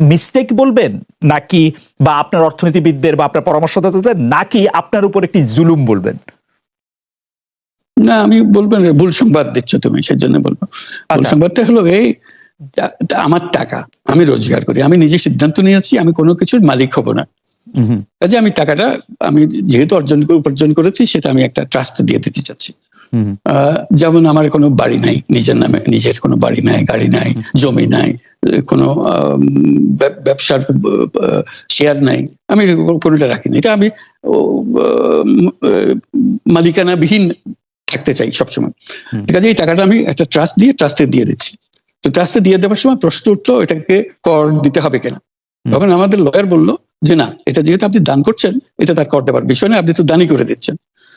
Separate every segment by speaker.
Speaker 1: Mistake বলবেন? নাকি বা আপনার অর্থনীতিবিদদের বা আপনার পরামর্শদাতাদের নাকি আপনার উপর একটি জুলুম বলবেন?
Speaker 2: না আমি বলব না ভুল সংবাদ দিচ্ছ তুমি সেই জন্য বলব। ভুল
Speaker 1: আচ্ছা।
Speaker 2: সংবাদটা হলো এই আমার টাকা আমি রোজগার করি আমি নিজে সিদ্ধান্ত নিয়েছি আমি কোনো কিছুর মালিক হব না। কাজে আমি টাকাটা আমি যেহেতু অর্জন উপার্জন করেছি সেটা আমি একটা ট্রাস্ট দিয়ে দিতে চাচ্ছি। যেমন আমার কোনো বাড়ি নাই নিজের নামে নিজের কোনো বাড়ি নাই গাড়ি নাই জমি নাই কোনো ব্যবসার শেয়ার নাই আমি কোনোটা রাখিনি। এটা আমি মালিকানাবিহীন থাকতে চাই সবসময়। ঠিক আছে এই টাকাটা আমি একটা ট্রাস্ট দিয়ে ট্রাস্টে দিয়ে দিচ্ছি। তো ট্রাস্টে দিয়ে দেওয়ার সময় প্রশ্ন উঠল এটাকে কর দিতে হবে কেন? তখন আমাদের লয়ার বলল যে না এটা যেহেতু আপনি দান করছেন এটা তার কর দেওয়ার বিষয় না আপনি তো দানই করে দিচ্ছেন।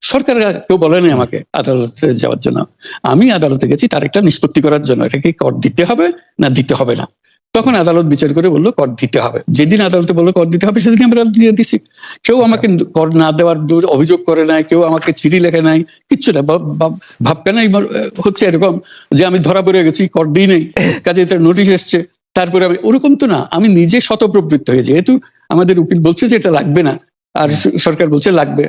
Speaker 2: সরকার কেউ বলেনি আমাকে আদালতে যাওয়ার জন্য। আমি আদালতে গেছি তার একটা নিষ্পত্তি করার জন্য। এটাকে কর দিতে হবে না দিতে হবে না। তখন আদালত বিচার করে বলল কর দিতে হবে। যেদিন আদালতে বলল কর দিতে হবে সেদিন আমরা দিয়ে দিছি। কেউ আমাকে কর না দেওয়ার অভিযোগ করে নাই কেউ আমাকে চিঠি লেখে নাই কিচ্ছু না। ভাব- ভাব- ভাবকানাই আমার, হচ্ছে এরকম যে আমি ধরা পড়ে গেছি কর দিই নেই কাজে তার নোটিশ এসছে। তারপরে আমি ওরকম তো না আমি নিজে শতপ্রবৃত্ত হয়ে যেহেতু আমাদের উকিল বলছে যে এটা লাগবে না আর সরকার বলছে লাগবে।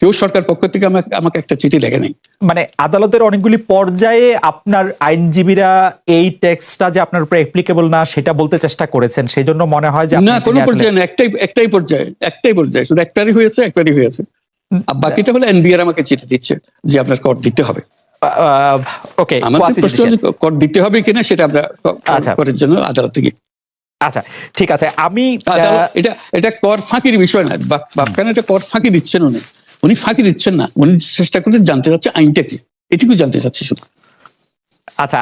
Speaker 2: কেউ সরকার পক্ষ থেকে আমাকে আমাকে একটা চিঠি লেখে নাই।
Speaker 1: মানে আদালতের অনেকগুলি পর্যায়ে আপনার আইনজীবীরা এই ট্যাক্সটা যে আপনার উপর অ্যাপ্লিকেবল না সেটা বলতে চেষ্টা করেছেন। সেই জন্য মনে হয় যে
Speaker 2: না কোনো পর্যায়ে না একটাই একটাই পর্যায়ে একটাই পর্যায়ে। শুধু একটারই হয়েছে একবারই হয়েছে। আর বাকিটা হলে এনবিআর আমাকে চিঠি দিচ্ছে যে আপনার কর দিতে হবে।
Speaker 1: ওকে
Speaker 2: আমাদের প্রশ্ন কর দিতে হবে কিনা সেটা আমরা ক-
Speaker 1: আচ্ছা।
Speaker 2: করের জন্য আদালতে গিয়ে
Speaker 1: আচ্ছা ঠিক আছে। আমি
Speaker 2: এটা এটা কর ফাঁকির বিষয় না। বাপখানে এটা কর ফাঁকি দিচ্ছেন উনি। উনি ফাঁকি দিচ্ছেন না। উনি চেষ্টা করে জানতে চাচ্ছে আইনটা কি। এটুকু জানতে চাচ্ছি শুধু।
Speaker 1: আচ্ছা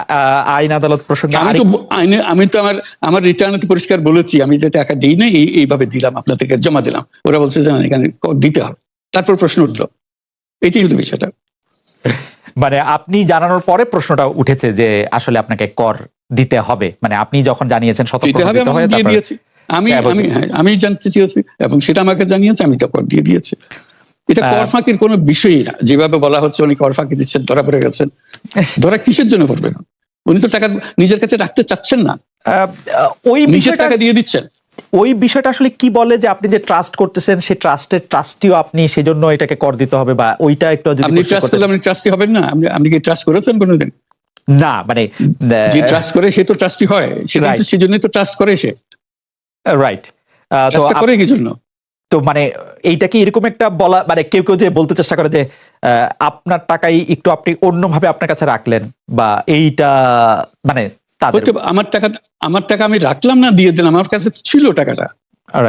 Speaker 1: আইন আদালত প্রসঙ্গে
Speaker 2: আমি তো আইনে আমি তো আমার আমার রিটার্নে পরিষ্কার বলেছি। আমি যে টাকা দিই না এই এইভাবে দিলাম আপনাদেরকে জমা দিলাম। ওরা বলছে যে এখানে দিতে হবে। তারপর প্রশ্ন উঠল। এটাই হলো বিষয়টা।
Speaker 1: মানে আপনি জানানোর পরে প্রশ্নটা উঠেছে যে আসলে আপনাকে কর দিতে হবে। মানে আপনি যখন জানিয়েছেন
Speaker 2: দিতে হবে আমি দিয়ে দিয়েছি। আমি
Speaker 1: হ্যাঁ,
Speaker 2: আমি হ্যাঁ, আমি জানতে চেয়েছি এবং সেটা আমাকে জানিয়েছে আমি তো কর দিয়ে দিয়েছি। এটা কর ফাঁকির কোনো বিষয়ই না। যেভাবে বলা হচ্ছে উনি কর ফাঁকি দিচ্ছেন ধরা পড়ে গেছেন। ধরা কিসের জন্য পড়বেন উনি তো টাকা নিজের কাছে রাখতে চাচ্ছেন না।
Speaker 1: ওই বিষয়টা
Speaker 2: টাকা দিয়ে দিচ্ছেন।
Speaker 1: ওই বিষয়টা আসলে কি বলে যে আপনি যে ট্রাস্ট করতেছেন সেই ট্রাস্টের ট্রাস্টিও আপনি সেজন্য এটাকে কর দিতে হবে বা ওইটা একটু যদি
Speaker 2: আপনি ট্রাস্ট করলে আপনি ট্রাস্টি হবেন না? আপনি আপনি কি ট্রাস্ট করেছেন কোনোদিন?
Speaker 1: না মানে
Speaker 2: যে ট্রাস্ট করে সে তো ট্রাস্টি হয়। সেটা তো সেজন্যই তো ট্রাস্ট করে সে।
Speaker 1: রাইট তো
Speaker 2: করে কি জন্য?
Speaker 1: তো মানে এইটা কি এরকম একটা বলা মানে কেউ কেউ যে বলতে চেষ্টা করে যে আপনার টাকাই একটু আপনি অন্যভাবে আপনার কাছে রাখলেন বা এইটা মানে
Speaker 2: আমার টাকা আমার টাকা আমি রাখলাম না দিয়ে দিলাম। আমার কাছে ছিল টাকাটা।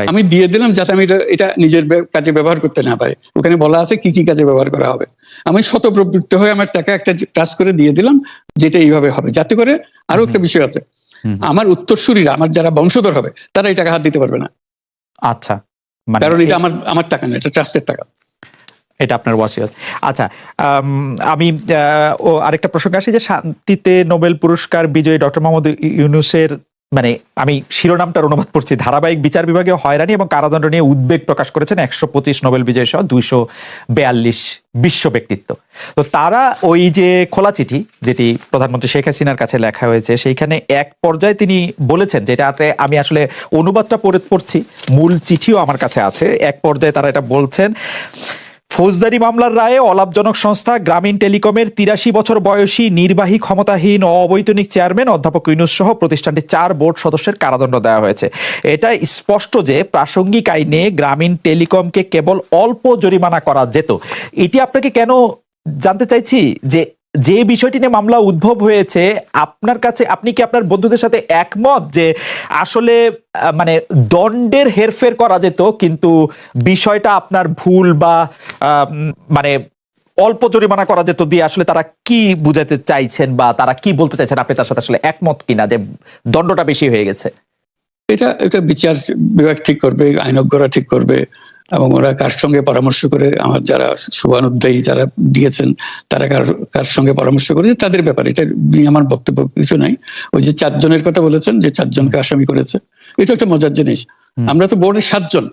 Speaker 2: আমি দিয়ে দিলাম যাতে আমি এটা- নিজের কাজে ব্যবহার করতে না পারি। ওখানে বলা আছে কি কি কাজে ব্যবহার করা হবে। আমি শতপ্রবৃত্ত হয়ে আমার টাকা একটা কাজ করে দিয়ে দিলাম যেটা এইভাবে হবে। যাতে করে আরও একটা বিষয় আছে। আমার উত্তরসূরিরা আমার যারা বংশধর হবে তারা এই টাকা হাত দিতে পারবে না।
Speaker 1: আচ্ছা।
Speaker 2: কারণ এটা আমার আমার টাকা না এটা ট্রাস্টের টাকা।
Speaker 1: এটা আপনার ওয়াসিয়ত। আচ্ছা আম, ও আরেকটা প্রসঙ্গ আসি যে শান্তিতে নোবেল পুরস্কার বিজয়ী ডক্টর মোহাম্মদ ইউনুসের মানে আমি শিরোনামটার অনুবাদ পড়ছি। ধারাবাহিক বিচার বিভাগে হয়রানি এবং কারাদণ্ড নিয়ে উদ্বেগ প্রকাশ করেছেন একশো পঁচিশ নোবেল বিজয় সহ দুইশো বেয়াল্লিশ বিশ্ব ব্যক্তিত্ব। তো তারা ওই যে খোলা চিঠি যেটি প্রধানমন্ত্রী শেখ হাসিনার কাছে লেখা হয়েছে, সেইখানে এক পর্যায়ে তিনি বলেছেন যেটাতে আমি আসলে অনুবাদটা পড়ে, পড়ছি, মূল চিঠিও আমার কাছে আছে। এক পর্যায়ে তারা এটা বলছেন ফৌজদারি মামলার রায়ে অলাভজনক সংস্থা গ্রামীণ টেলিকমের তিরাশি বছর বয়সী নির্বাহী ক্ষমতাহীন ও অবৈতনিক চেয়ারম্যান অধ্যাপক ইউনুস সহ প্রতিষ্ঠানটির চার বোর্ড সদস্যের কারাদণ্ড দেওয়া হয়েছে। এটা স্পষ্ট যে প্রাসঙ্গিক আইনে গ্রামীণ টেলিকমকে কেবল অল্প জরিমানা করা যেত। এটি আপনাকে কেন জানতে চাইছি যে যে বিষয়টি নিয়ে মামলা উদ্ভব হয়েছে, আপনার কাছে আপনি কি আপনার বন্ধুদের সাথে একমত যে আসলে মানে দণ্ডের হেরফের করা যেত, কিন্তু বিষয়টা আপনার ভুল বা মানে অল্প জরিমানা করা যেত দিয়ে আসলে তারা কি বুঝাতে চাইছেন বা তারা কি বলতে চাইছেন? আপনি তার সাথে আসলে একমত কিনা যে দণ্ডটা বেশি হয়ে গেছে?
Speaker 2: এটা এটা বিচার বিভাগ ঠিক করবে আইনজ্ঞরা ঠিক করবে। এবং ওরা কার সঙ্গে পরামর্শ করে আমার যারা সুবানুদ্দায়ী যারা দিয়েছেন তারা কার কার সঙ্গে পরামর্শ করে তাদের ব্যাপারে এটা নিয়ে আমার বক্তব্য কিছু নাই। ওই যে চারজনের কথা বলেছেন যে চারজনকে আসামি করেছে এটা একটা মজার জিনিস। আমরা তো বোর্ডে সাতজন।